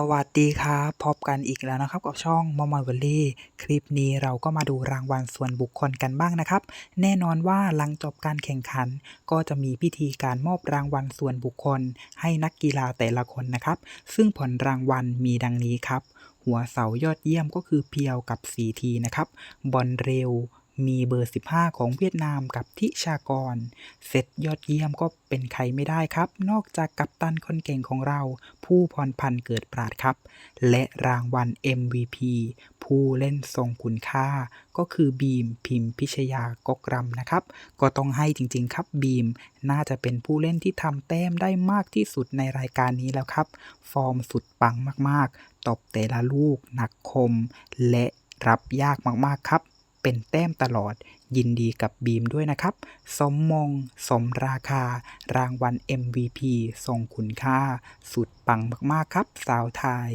สวัสดีครับพบกันอีกแล้วนะครับกับช่องมอมอยวัลลี่คลิปนี้เราก็มาดูรางวัลส่วนบุคคลกันบ้างนะครับ แน่นอนว่าหลังจบการแข่งขัน ก็จะมีพิธีการมอบรางวัลส่วนบุคคล ให้นักกีฬาแต่ละคนนะครับ ซึ่งผลรางวัลมีดังนี้ครับ หัวเสายอดเยี่ยมก็คือเพียวกับสีทีนะครับบอลเร็ว มีเบอร์ 15 ของเวียดนามกับทิชากรเซตยอดเยี่ยมก็เป็นใครไม่ได้ครับ นอกจากกัปตันคนเก่งของเรา ผู้พรพันธ์เกิดปราดครับ และรางวัล MVP ผู้เล่นทรงคุณค่า ก็คือบีมพิมพิชยากกรำนะครับ ก็ต้องให้จริงๆครับบีม น่าจะเป็นผู้เล่นที่ทำแต้มได้มากที่สุดในรายการนี้แล้วครับ ฟอร์มสุดปังมากๆ ตบแต่ละลูกหนักคม และรับยากมากๆครับ เป็นแต้มตลอด ยินดีกับบีมด้วยนะครับ สมมง สมราคา รางวัล MVP ทรงคุณค่า สุดปังมาก ๆ ครับ สาวไทย